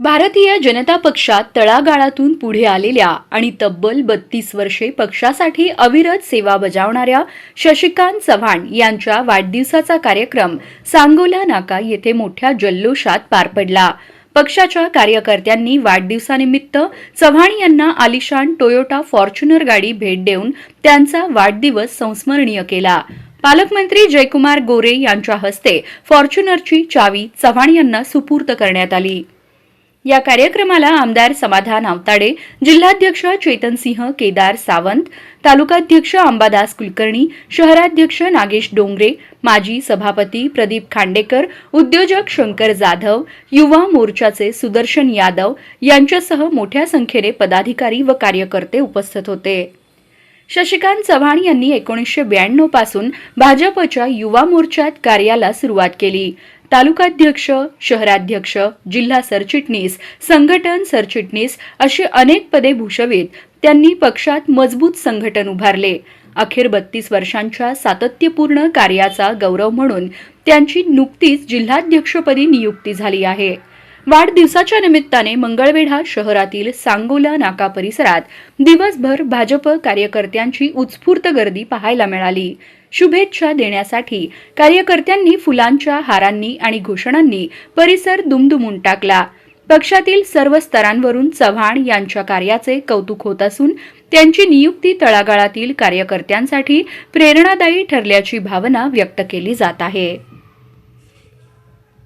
भारतीय जनता पक्षात तळागाळातून पुढे आलेल्या आणि तब्बल बत्तीस वर्षे पक्षासाठी अविरत सेवा बजावणाऱ्या शशिकांत चव्हाण यांच्या वाढदिवसाचा कार्यक्रम सांगोला नाका येथे मोठ्या जल्लोषात पार पडला. पक्षाच्या कार्यकर्त्यांनी वाढदिवसानिमित्त चव्हाण यांना आलिशान टोयोटा फॉर्च्युनर गाडी भेट देऊन त्यांचा वाढदिवस संस्मरणीय केला. पालकमंत्री जयकुमार गोरे यांच्या हस्ते फॉर्च्युनरची चावी चव्हाण यांना सुपूर्त करण्यात आली. या कार्यक्रमाला आमदार समाधान आवताडे जिल्हाध्यक्ष चेतनसिंह केदार सावंत तालुकाध्यक्ष अंबादास कुलकर्णी शहराध्यक्ष नागेश डोंगरे माजी सभापती प्रदीप खांडेकर उद्योजक शंकर जाधव युवा मोर्चाचे सुदर्शन यादव यांच्यासह मोठ्या संख्येने पदाधिकारी व कार्यकर्ते उपस्थित होते. शशिकांत चव्हाण यांनी एकोणीसशे ब्याण्णवपासून भाजपच्या युवा मोर्चात कार्याला सुरुवात केली. तालुकाध्यक्ष शहराध्यक्ष जिल्हा सरचिटणीस संघटन सरचिटणीस अशी अनेक पदे भूषवित त्यांनी पक्षात मजबूत संघटन उभारले. अखेर बत्तीस वर्षांच्या सातत्यपूर्ण कार्याचा गौरव म्हणून त्यांची नुकतीच जिल्हाध्यक्षपदी नियुक्ती झाली आहे. वाढदिवसाच्या निमित्ताने मंगळवेढा शहरातील सांगोला नाका परिसरात दिवसभर भाजप कार्यकर्त्यांची उत्स्फूर्त गर्दी पाहायला मिळाली. शुभेच्छा देण्यासाठी कार्यकर्त्यांनी फुलांच्या हारांनी आणि घोषणांनी परिसर दुमदुमून टाकला. पक्षातील सर्व स्तरांवरून चव्हाण यांच्या कार्याचे कौतुक होत असून त्यांची नियुक्ती तळागाळातील कार्यकर्त्यांसाठी प्रेरणादायी ठरल्याची भावना व्यक्त केली जात आहे.